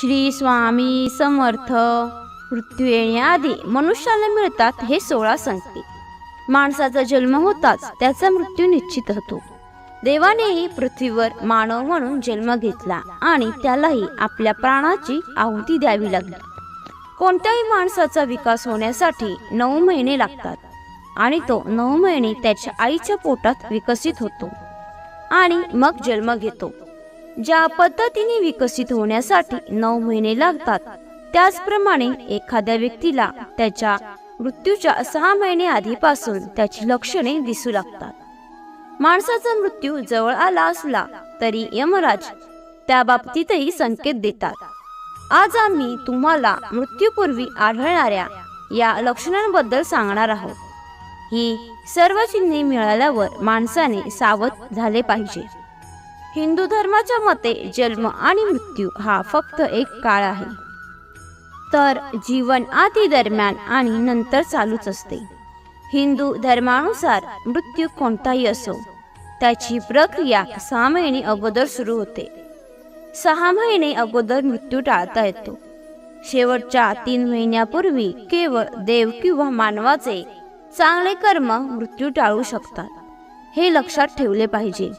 श्री स्वामी समर्थ मृत्यू येण्याआधी मनुष्याला मिळतात हे सोळा संकेत माणसाचा जन्म होताच त्याचा मृत्यू निश्चित होतो. देवानेही पृथ्वीवर मानव म्हणून जन्म घेतला आणि त्यालाही आपल्या प्राणाची आहुती द्यावी लागली. कोणत्याही माणसाचा विकास होण्यासाठी नऊ महिने लागतात आणि तो नऊ महिने त्याच्या आईच्या पोटात विकसित होतो आणि मग जन्म घेतो. ज्या पद्धतीने विकसित होण्यासाठी नऊ महिने लागतात त्याचप्रमाणे एखाद्या व्यक्तीला त्याच्या मृत्यूच्या सहा महिने आधीपासून त्याची लक्षणे दिसू लागतात. माणसाचा मृत्यू जवळ आला असला तरी यमराज त्या बाबतीतही संकेत देतात. आज आम्ही तुम्हाला मृत्यूपूर्वी आढळणाऱ्या या लक्षणांबद्दल सांगणार आहोत. ही सर्व चिन्हे मिळाल्यावर माणसाने सावध झाले पाहिजे. हिंदू धर्माच्या मते जन्म आणि मृत्यू हा फक्त एक काळ आहे. तर जीवन आधी दरम्यान आणि नंतर चालूच असते. हिंदू धर्मानुसार मृत्यू कोणताही असो त्याची प्रक्रिया सहा महिने अगोदर सुरू होते. सहा महिने अगोदर मृत्यू टाळता येतो. शेवटच्या तीन महिन्यापूर्वी केवळ देव किंवा मानवाचे चांगले कर्म मृत्यू टाळू शकतात हे लक्षात ठेवले पाहिजे.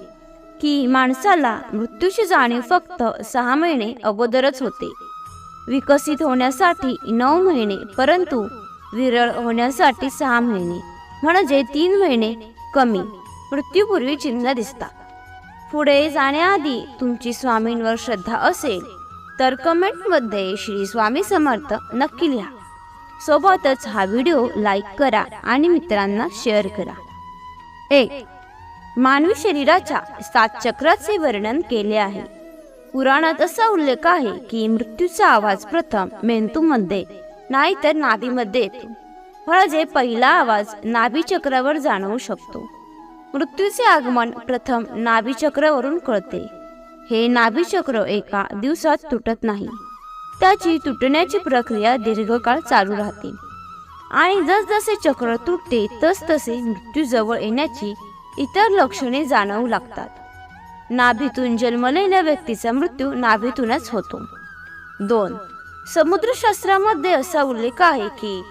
की माणसाला मृत्यूची जाणीव फक्त सहा महिने अगोदरच होते. विकसित होण्यासाठी नऊ महिने परंतु विरळ होण्यासाठी सहा महिने म्हणजे तीन महिने कमी. मृत्यूपूर्वी चिन्ह दिसतात. पुढे जाण्याआधी तुमची स्वामींवर श्रद्धा असेल तर कमेंटमध्ये श्री स्वामी समर्थ नक्की लिहा. सोबतच हा व्हिडिओ लाईक करा आणि मित्रांना शेअर करा. एक मानवी शरीराच्या सात चक्राचे वर्णन केले आहे. पुराणात असा उल्लेख आहे की मृत्यूचा आवाज प्रथम मेंदूमध्ये नाहीतर नाभीमध्ये येतो. म्हणजे पहिला आवाज नाभी चक्रावर जाणवू शकतो. मृत्यूचे आगमन प्रथम नाभी चक्रावरून कळते. हे नाभी चक्र एका दिवसात तुटत नाही. त्याची तुटण्याची प्रक्रिया दीर्घकाळ चालू राहते. आणि जसजसे चक्र तुटते तसतसे मृत्यू जवळ येण्याची इतर लक्षणे जाणवू लागतात. नाभीतून जन्मलेल्या व्यक्तीचा मृत्यू नाभीतूनच होतो. दोन समुद्रशास्त्रामध्ये असा उल्लेख आहे की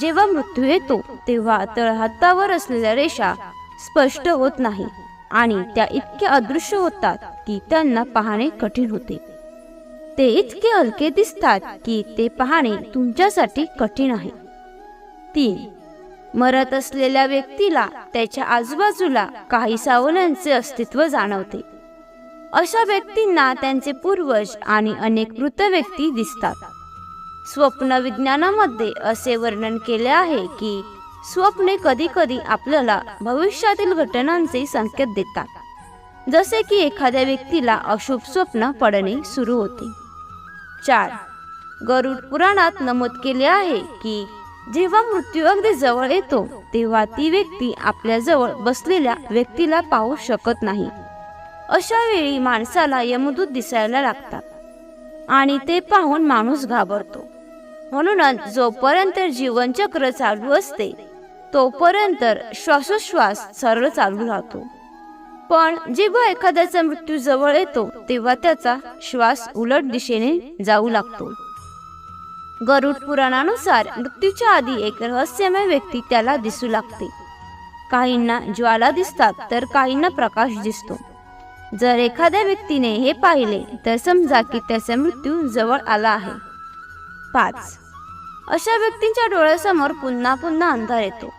जेव्हा मृत्यू येतो तेव्हा तळहातावर असलेल्या रेषा स्पष्ट होत नाही आणि त्या इतक्या अदृश्य होतात की त्यांना पाहणे कठीण होते. ते इतके हलके दिसतात की ते पाहणे तुमच्यासाठी कठीण आहे. तीन मरत असलेल्या व्यक्तीला त्याच्या आजूबाजूला काही सावल्यांचे अस्तित्व जाणवते. अशा व्यक्तींना त्यांचे पूर्वज आणि अनेक मृत व्यक्ती दिसतात. स्वप्न विज्ञानामध्ये असे वर्णन केले आहे की स्वप्ने कधी कधी आपल्याला भविष्यातील घटनांचे संकेत देतात. जसे की एखाद्या व्यक्तीला अशुभ स्वप्न पडणे सुरू होते. चार. गरुड पुराणात नमूद केले आहे की जेव्हा मृत्यू अगदी जवळ येतो तेव्हा ती व्यक्ती आपल्या जवळ बसलेल्या व्यक्तीला पाहू शकत नाही. अशा वेळी माणसाला यमदूत दिसायला लागतात आणि ते पाहून माणूस घाबरतो. म्हणूनच जोपर्यंत जीवनचक्र चालू असते तोपर्यंत श्वासोश्वास सरळ चालू राहतो. पण जेव्हा एखाद्याचा मृत्यू जवळ येतो तेव्हा त्याचा श्वास उलट दिशेने जाऊ लागतो. गरुड पुराणानुसार मृत्यूच्या आधी एक रहस्यमय व्यक्ती त्याला दिसू लागते. काहींना ज्वाला दिसतात तर काहींना प्रकाश दिसतो. जर एखाद्या व्यक्तीने हे पाहिले तर समजा की त्याचा मृत्यू जवळ आला आहे. पाच. अशा व्यक्तींच्या डोळ्यासमोर पुन्हा पुन्हा अंधार येतो.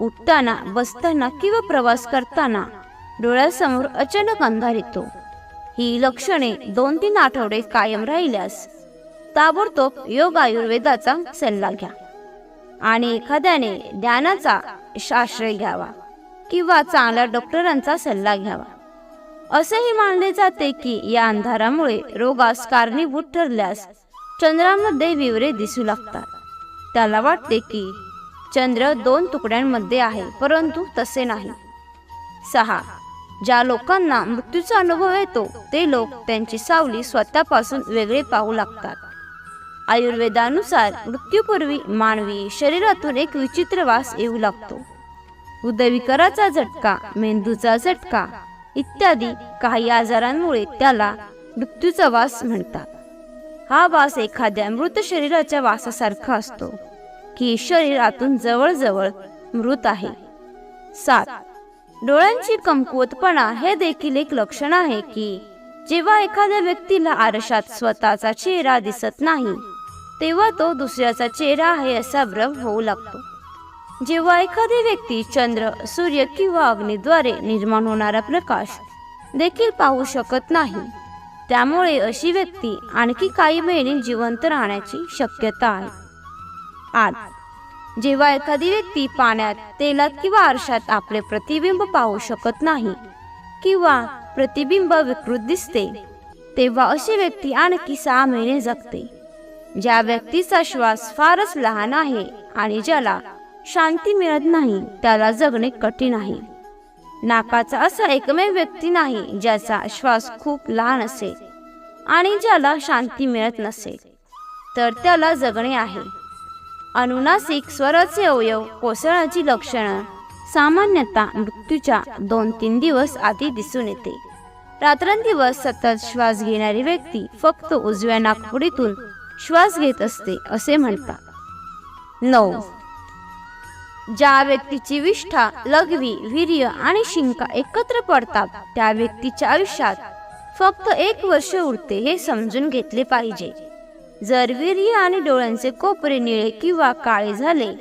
उठताना बसताना किंवा प्रवास करताना डोळ्यासमोर अचानक अंधार येतो. ही लक्षणे दोन तीन आठवडे कायम राहिल्यास ताबडतोब योग आयुर्वेदाचा सल्ला घ्या. आणि एखाद्याने ज्ञानाचा आश्रय घ्यावा किंवा चांगल्या डॉक्टरांचा सल्ला घ्यावा. असेही मानले जाते की या अंधारामुळे रोगास कारणीभूत ठरल्यास चंद्रामध्ये विवरे दिसू लागतात. त्याला वाटते की चंद्र दोन तुकड्यांमध्ये आहे परंतु तसे नाही. सहा. ज्या लोकांना मृत्यूचा अनुभव येतो ते लोक त्यांची सावली स्वतःपासून वेगळे पाहू लागतात. आयुर्वेदानुसार मृत्यूपूर्वी मानवी शरीरातून एक विचित्र वास येऊ लागतो. हृदयविकाराचा झटका मेंदूचा झटका इत्यादी काही आजारांमुळे त्याला मृत्यूचा वास म्हणतात. हा वास एखाद्या मृत शरीराच्या वासासारखा असतो की शरीर आतून जवळजवळ मृत आहे. सात. डोळ्यांची कमकुवतपणा हे देखील एक लक्षण आहे की जेव्हा एखाद्या व्यक्तीला आरशात स्वतःचा चेहरा दिसत नाही तेव्हा तो दुसऱ्याचा चेहरा आहे असा भ्रम होऊ लागतो. जेव्हा एखादी व्यक्ती चंद्र सूर्य किंवा अग्नीद्वारे निर्माण होणारा प्रकाश देखील पाहू शकत नाही त्यामुळे अशी व्यक्ती आणखी काही महिने जिवंत राहण्याची शक्यता आहे. आठ जेव्हा एखादी व्यक्ती पाण्यात तेलात किंवा आरशात आपले प्रतिबिंब पाहू शकत नाही किंवा प्रतिबिंब विकृत दिसते तेव्हा अशी व्यक्ती आणखी सहा महिने जगते. ज्या व्यक्तीचा श्वास फारच लहान आहे आणि ज्याला शांती मिळत नाही त्याला जगणे कठीण आहे. नाकाचा असा एकमेव व्यक्ती नाही ज्याचा श्वास खूप लहान असेल आणि ज्याला शांती मिळत नसेल तर त्याला जगणे आहे. अनुनासिक स्वराचे अवयव कोसळण्याची लक्षणं सामान्यतः मृत्यूच्या दोन तीन दिवस आधी दिसून येते. रात्रंदिवस सतत श्वास घेणारी व्यक्ती फक्त उजव्या नागपुडीतून श्वास घेत असते असे म्हणतात. नऊ. ज्या व्यक्तीची विष्ठा लघवी वीर्य आणि शिंका एकत्र पडतात त्या व्यक्तीच्या आयुष्यात फक्त एक वर्ष उरते हे समजून घेतले पाहिजे. जर वीर्य आणि डोळ्यांचे कोपरे निळे किंवा काळे झाले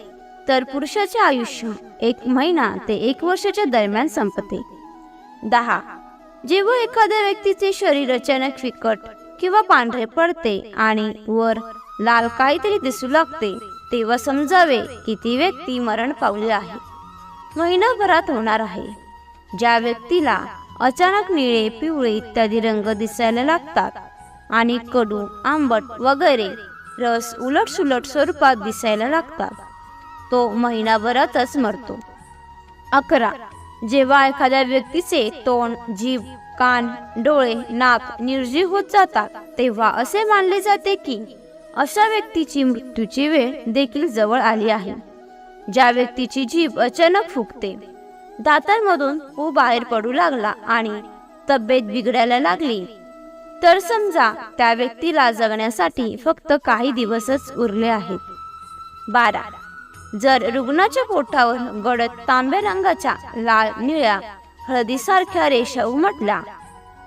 तर पुरुषाचे आयुष्य एक महिना ते एक वर्षाच्या दरम्यान संपते. दहा. जेव्हा एखाद्या व्यक्तीचे शरीर अचानक फिकट किंवा पांढरे पडते आणि वर लाल काहीतरी दिसू लागते तेव्हा समजावे की ती व्यक्ती मरण पावली आहे. महिनाभरात होणार आहे. ज्या व्यक्तीला अचानक निळे पिवळे इत्यादी रंग दिसायला लागतात आणि कडू आंबट वगैरे रस उलट सुलट स्वरूपात दिसायला लागतात तो महिनाभरातच मरतो. अकरा. जेव्हा एखाद्या व्यक्तीचे तोंड जीभ कान डोळे नाक निर्जीव होत जातात. तेव्हा असे मानले जाते की अशा व्यक्तीची मृत्यूची वेळ देखील जवळ आली आहे. ज्या व्यक्तीची जीभ अचानक फुगते दातांमधून पू बाहेर पडू लागला आणि तब्येत बिघडायला लागली. तर समजा त्या व्यक्तीला जगण्यासाठी फक्त काही दिवसच उरले आहेत. बारा. जर रुग्णाच्या पोटावर गडद तांब्या रंगाच्या लाल निळ्या हळदीसारख्या रेषा उमटल्या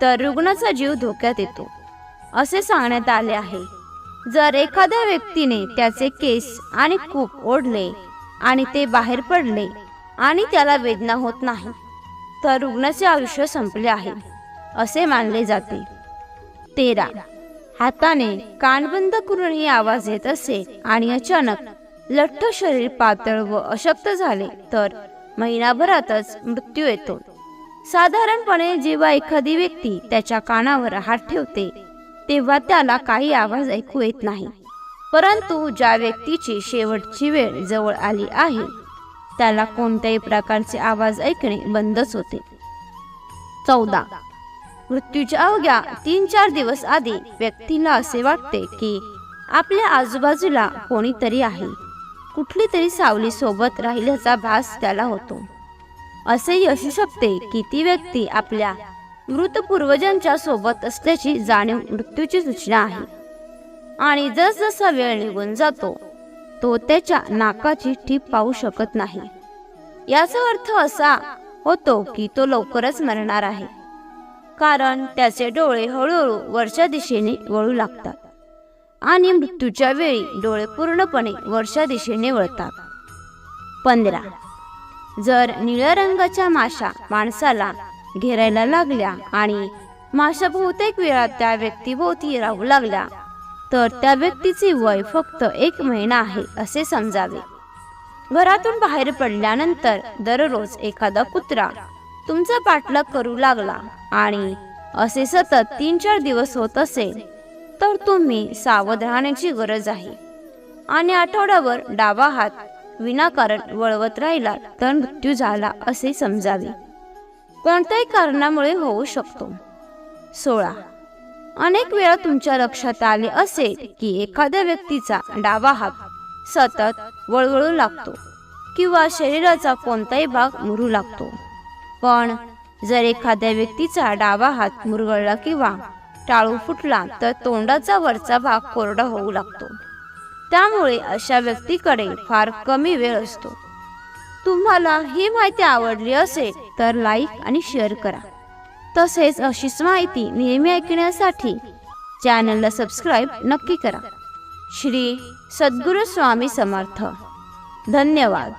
तर रुग्णाचा जीव धोक्यात येतो. असे सांगण्यात आले आहे. जर एखाद्या व्यक्तीने त्याचे केस आणि कूप ओढले आणि ते बाहेर पडले आणि त्याला वेदना होत नाही तर रुग्णाचे आयुष्य संपले आहे असे मानले जाते. तेरा. हाताने कान बंद करूनही आवाज येत असे आणि अचानक लठ्ठ शरीर पातळ व अशक्त झाले तर महिनाभरातच मृत्यू येतो. साधारणपणे जेव्हा एखादी व्यक्ती त्याच्या कानावर हात ठेवते तेव्हा त्याला काही आवाज ऐकू येत नाही. परंतु ज्या व्यक्तीची शेवटची वेळ जवळ आली आहे त्याला कोणत्याही प्रकारचे आवाज ऐकणे बंदच होते. चौदा. मृत्यूच्या अवघ्या तीन चार दिवस आधी व्यक्तीला असे वाटते की आपल्या आजूबाजूला कोणीतरी आहे. कुठली तरी सावली सोबत राहिल्याचा भास त्याला होतो. असेही असू शकते की ती व्यक्ती आपल्या मृत पूर्वजांच्या सोबत असल्याची जाणीव मृत्यूची सूचना आहे. आणि जसजसा वेळ निघून जातो तो त्याच्या नाकाची टीप पाहू शकत नाही. याचा अर्थ असा होतो की तो लवकरच मरणार आहे. कारण त्याचे डोळे हळूहळू वरच्या दिशेने वळू लागतात. आणि मृत्यूच्या वेळी डोळे पूर्णपणे वरच्या दिशेने वळतात. पंधरा जर निळ्या रंगाच्या माशा माणसाला घेरायला लागल्या आणि माशा बहुतेक वेळा त्या व्यक्तीभोवती राहू लागल्या तर त्या व्यक्तीचे वय फक्त एक महिना आहे असे समजावे. घरातून बाहेर पडल्यानंतर दररोज एखादा कुत्रा तुमचा पाठलाग करू लागला आणि असे सतत तीन चार दिवस होत असेल तर तुम्ही सावध राहण्याची गरज आहे. आणि आठवड्यावर डावा हात विनाकारण वळवत राहिला तर मृत्यू झाला असे समजावे. कोणत्याही कारणामुळे होऊ शकतो. सोळा. अनेक वेळा तुमच्या लक्षात आले असेल की एखाद्या व्यक्तीचा डावा हात सतत वळवळू लागतो किंवा शरीराचा कोणताही भाग मुरू लागतो. पण जर एखाद्या व्यक्तीचा डावा हात मुरगळला किंवा टाळू फुटला तर तोंडाचा वरचा भाग कोरडा होऊ लागतो. त्यामुळे अशा व्यक्तीकडे फार कमी वेळ असतो. तुम्हाला ही माहिती आवडली असेल तर लाईक आणि शेअर करा. तसेच अशीच माहिती नेहमी ऐकण्यासाठी चॅनलला सबस्क्राईब नक्की करा. श्री सद्गुरू स्वामी समर्थ. धन्यवाद.